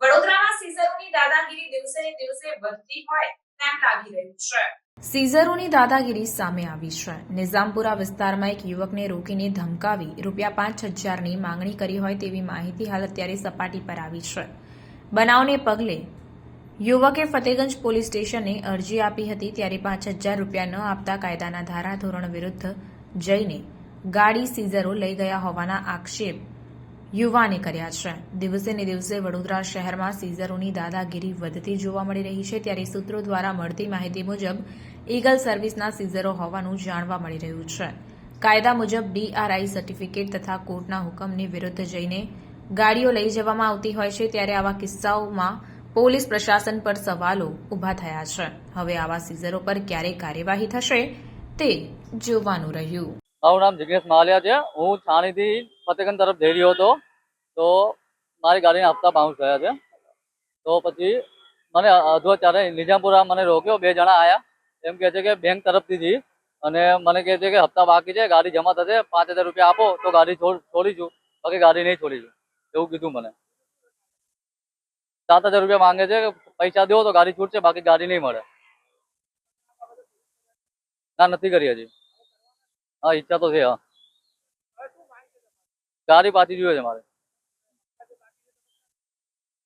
વડોદરામાં સીઝરોની દાદાગીરી દિવસે ને દિવસે વધતી હોય તેમ લાગી રહ્યું છે. સીઝરોની દાદાગીરી સામે આવી છે. નિઝામપુરા વિસ્તારમાં એક યુવકને રોકીને ધમકાવી રૂપિયા પાંચ હજારની માંગણી કરી હોય તેવી માહિતી હાલ અત્યારે સપાટી પર આવી છે. બનાવને પગલે યુવકે ફતેગંજ પોલીસ સ્ટેશને અરજી આપી હતી ત્યારે પાંચ હજાર રૂપિયા ન આપતા કાયદાના ધારાધોરણ વિરુદ્ધ જઈને ગાડી સીઝરો લઈ ગયા હોવાના આક્ષેપ યુવાને કર્યા છે. દિવસે ને દિવસે વડોદરા શહેરમાં સીઝરોની દાદાગીરી વધતી જોવા મળી રહી છે. ત્યારે સૂત્રો દ્વારા મળતી માહિતી મુજબ, ઈગલ સર્વિસના સીઝરો હોવાનું જાણવા મળી રહ્યું છે. કાયદા મુજબ ડીઆરઆઈ સર્ટિફિકેટ તથા કોર્ટના હુકમની વિરુદ્ધ જઈને ગાડીઓ લઈ જવામાં આવતી હોય છે. ત્યારે આવા કિસ્સાઓમાં પોલીસ પ્રશાસન પર સવાલો ઊભા થયા છે. હવે આવા સીઝરો પર ક્યારે કાર્યવાહી થશે તે જોવાનું રહ્યું. મારું નામ જિગ્નેશ માલિયા છે. હું છાણીથી ફતેગંજ તરફ જઈ રહ્યો હતો. તો મારી ગાડીના હપ્તા બાઉન્સ થયા છે. તો પછી મને અધવા ત્યારે નિજામપુરા મને રોક્યો. બે જણા આયા. એમ કહે છે કે બેંક તરફથી જી. અને મને કહે છે કે હપ્તા બાકી છે. ગાડી જમા થશે. પાંચ હજાર રૂપિયા આપો તો ગાડી છોડ છોડીશું બાકી ગાડી નહીં છોડીશું એવું કીધું મને. સાત હજાર રૂપિયા માંગે છે. કે પૈસા દો તો ગાડી છૂટશે. બાકી ગાડી નહીં મળે. ના, નથી કરી હજી. હા, ઈચ્છા તો છે, હા. ગાડી પાછી જોઈએ છે મારે.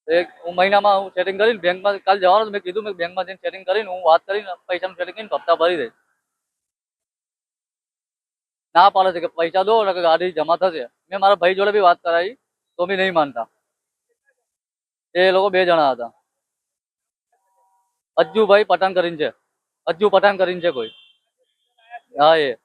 એક, હું મહિનામાં હું સેટિંગ કરીને બેંકમાં, કાલ જવાનું મેં કીધું મેં બેંકમાં જઈને સેટિંગ કરીને, હું વાત કરીને પૈસાનું સેટિંગ કરીને હપ્તા ભરી દઈશ. ના પાડે છે કે પૈસા દો કે ગાડી જમા થશે. મેં મારા ભાઈ જોડે બી વાત કરાવી, તો બી નહીં માનતા. એ લોકો બે જણા હતા. અજ્જુભાઈ પઠાણ કરીને છે. અજ્જુ પઠાણ કરીને છે કોઈ. હા, એ.